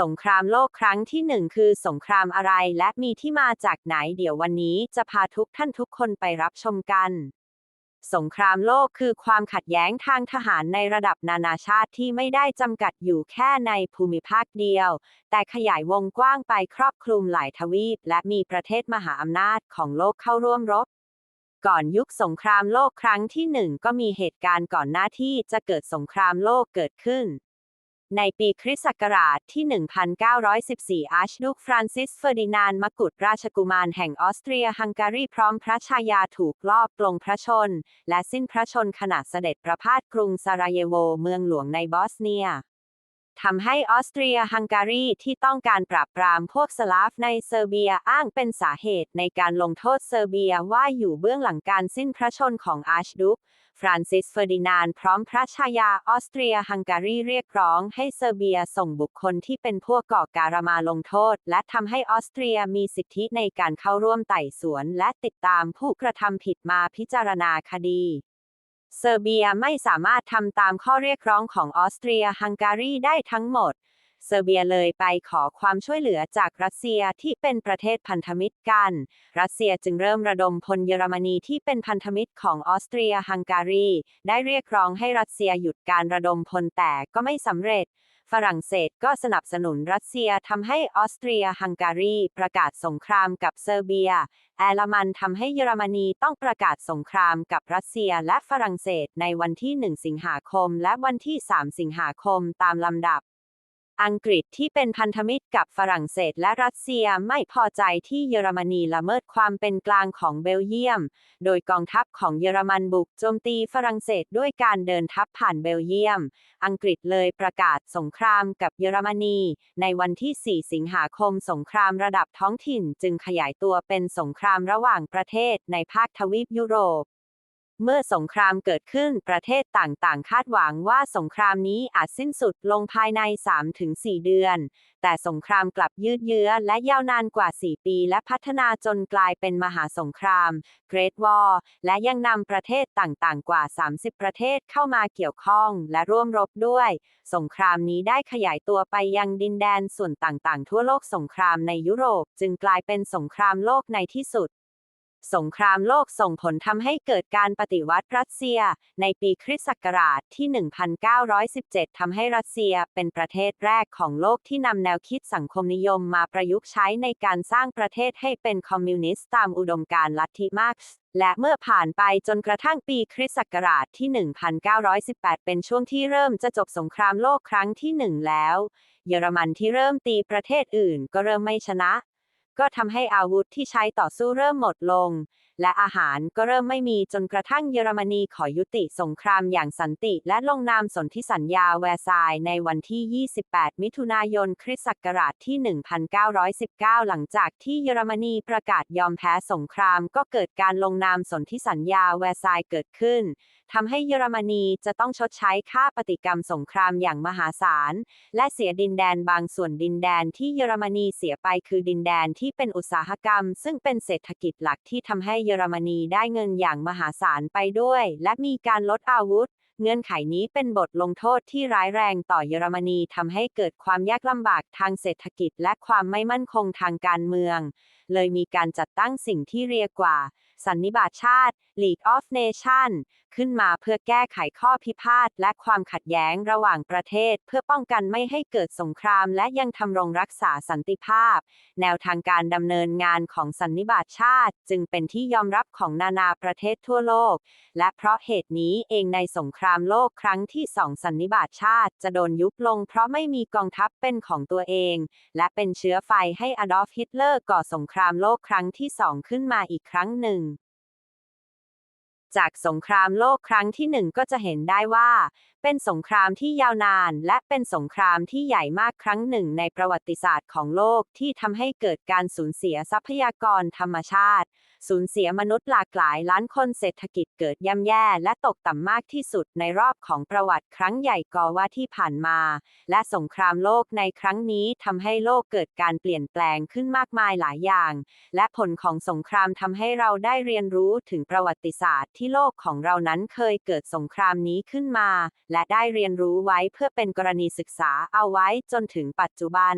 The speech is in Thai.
สงครามโลกครั้งที่หนึ่งคือสงครามอะไรและมีที่มาจากไหนเดี๋ยววันนี้จะพาทุกท่านทุกคนไปรับชมกัน สงครามโลกคือความขัดแย้งทางทหารในระดับนานาชาติที่ไม่ได้จำกัดอยู่แค่ในภูมิภาคเดียว แต่ขยายวงกว้างไปครอบคลุมหลายทวีป และมีประเทศมหาอำนาจของโลกเข้าร่วมรบก่อนยุคสงครามโลกครั้งที่หนึ่งก็มีเหตุการณ์ก่อนหน้าที่จะเกิดสงครามโลกเกิดขึ้น ในปีคริสต์ศักราชที่ 1914 อาร์ชดุกฟรานซิสเฟอร์ดินานด์มกุฎราชกุมารแห่งออสเตรียฮังการีพร้อมพระชายาถูกลอบปลงพระชน และสิ้นพระชนขณะเสด็จประพาสกรุงซาราเยโวเมืองหลวงในบอสเนีย ทำให้ออสเตรียฮังการีที่ต้องการปราบปรามพวกสลาฟในเซอร์เบียอ้างเป็นสาเหตุในการลงโทษเซอร์เบียว่าอยู่เบื้องหลังการสิ้นพระชนของอาชดุก ฟรานซิสเฟอร์ดินานพร้อมพระชายาออสเตรียฮังการีเรียกร้องให้เซอร์เบียส่งบุคคลที่เป็นพวกก่อการมาลงโทษ และทำให้ออสเตรียมีสิทธิในการเข้าร่วมไต่สวน และติดตามผู้กระทำผิดมาพิจารณาคดี เซอร์เบียไม่สามารถทำตามข้อเรียกร้องของออสเตรียฮังการีได้ทั้งหมด เซอร์เบียเลยไปขอความช่วยเหลือจากรัสเซียที่เป็นประเทศพันธมิตรกัน รัสเซียจึงเริ่มระดมพลเยอรมนีที่เป็นพันธมิตรของออสเตรียฮังการี ได้เรียกร้องให้รัสเซียหยุดการระดมพลแต่ก็ไม่สำเร็จ ฝรั่งเศสก็สนับสนุนรัสเซียทำให้ออสเตรียฮังการี ประกาศสงครามกับเซอร์เบีย แอรมันทำให้เยอรมนีต้องประกาศสงครามกับรัสเซียและฝรั่งเศสในวันที่ 1 สิงหาคม และวันที่ 3 สิงหาคมตามลำดับ อังกฤษที่เป็นพันธมิตรกับฝรั่งเศสและรัสเซียไม่พอใจที่เยอรมนีละเมิดความเป็นกลางของเบลเยียม โดยกองทัพของเยอรมันบุกโจมตีฝรั่งเศสด้วยการเดินทัพผ่านเบลเยียม อังกฤษเลยประกาศสงครามกับเยอรมนี ในวันที่ 4 สิงหาคมสงครามระดับท้องถิ่นจึงขยายตัวเป็นสงครามระหว่างประเทศในภาคทวีปยุโรป เมื่อสงครามเกิดขึ้นประเทศต่างๆ คาดหวังว่าสงครามนี้อาจสิ้นสุดลงภายใน 3-4 เดือน แต่สงครามกลับยืดเยื้อและยาวนานกว่า 4 ปีและพัฒนาจนกลายเป็นมหาสงคราม Great War และยังนำประเทศต่างๆ กว่า 30 ประเทศเข้ามาเกี่ยวข้องและร่วมรบด้วย สงครามนี้ได้ขยายตัวไปยังดินแดนส่วนต่างๆ ทั่วโลกสงครามในยุโรป จึงกลายเป็นสงครามโลกในที่สุด สงครามโลกส่งผลทำให้เกิดการปฏิวัติรัสเซีย ในปีคริสต์ศักราชที่ 1917 ทำให้รัสเซียเป็นประเทศแรกของโลกที่นำแนวคิดสังคมนิยมมาประยุกต์ใช้ในการสร้างประเทศให้เป็นคอมมิวนิสต์ตามอุดมการณ์ลัทธิมาร์กซ์และเมื่อผ่านไปจนกระทั่งปีคริสต์ศักราชที่ 1918 เป็นช่วงที่เริ่มจะจบสงครามโลกครั้งที่หนึ่งแล้ว เยอรมันที่เริ่มตีประเทศอื่นก็เริ่มไม่ชนะ ก็ทำให้อาวุธที่ใช้ต่อสู้เริ่มหมดลง และอาหารก็เริ่มไม่มีจนกระทั่งเยอรมนีขอยุติสงครามอย่างสันติ และลงนามสนธิสัญญาแวร์ซายน์ในวันที่ 28 มิถุนายนคริสต์ศักราชที่ 1919 หลังจากที่เยอรมนีประกาศยอมแพ้สงคราม ก็เกิดการลงนามสนธิสัญญาแวร์ซายน์เกิดขึ้นทำให้เยอรมนีจะต้องชดใช้ค่าปฏิกรรมสงครามอย่างมหาศาล และเสียดินแดนบางส่วนดินแดนที่เยอรมนีเสียไปคือดินแดนที่ที่เป็นอุตสาหกรรม ซึ่งเป็นเศรษฐกิจหลักที่ทำให้เยอรมนีได้เงินอย่างมหาศาลไปด้วย และมีการลดอาวุธ เงื่อนไขนี้เป็นบทลงโทษที่ร้ายแรงต่อเยอรมนีทำให้เกิดความยากลำบากทางเศรษฐกิจและความไม่มั่นคงทางการเมือง เลยมีการจัดตั้งสิ่งที่เรียกว่า สันนิบาตชาติ League of Nations ขึ้นมาเพื่อแก้ไขข้อพิพาทและความขัดแย้งระหว่างประเทศ เพื่อป้องกันไม่ให้เกิดสงครามและยังทำรงรักษาสันติภาพ แนวทางการดำเนินงานของสันนิบาตชาติ จึงเป็นที่ยอมรับของนานาประเทศทั่วโลก และเพราะเหตุนี้เองในสงครรามโลกครั้งที่สองสันนิบาตชาติจะโดนยุบลงเพราะไม่มีกองทัพเป็นของตัวเอง และเป็นเชื้อไฟให้อดอล์ฟฮิตเลอร์ก่อสงครามโลกครั้งที่สองขึ้นมาอีกครั้งหนึ่ง จากสงครามโลกครั้งที่หนึ่งก็จะเห็นได้ว่า เป็นสงครามที่ยาวนาน และเป็นสงครามที่ใหญ่มากครั้งหนึ่งในประวัติศาสตร์ของโลกที่ทำให้เกิดการสูญเสียทรัพยากรธรรมชาติ สูญเสียมนุษย์หลากหลายล้านคนเศรษฐกิจเกิดย่ำแย่ และตกต่ำมากที่สุดในรอบของประวัติครั้งใหญ่กอว่าที่ผ่านมา และสงครามโลกในครั้งนี้ทำให้โลกเกิดการเปลี่ยนแปลงขึ้นมากมายหลายอย่าง และผลของสงครามทำให้เราได้เรียนรู้ถึงประวัติศาสตร์ที่ที่โลกของเรานั้นเคยเกิดสงครามนี้ขึ้นมา และได้เรียนรู้ไว้เพื่อเป็นกรณีศึกษาเอาไว้จนถึงปัจจุบัน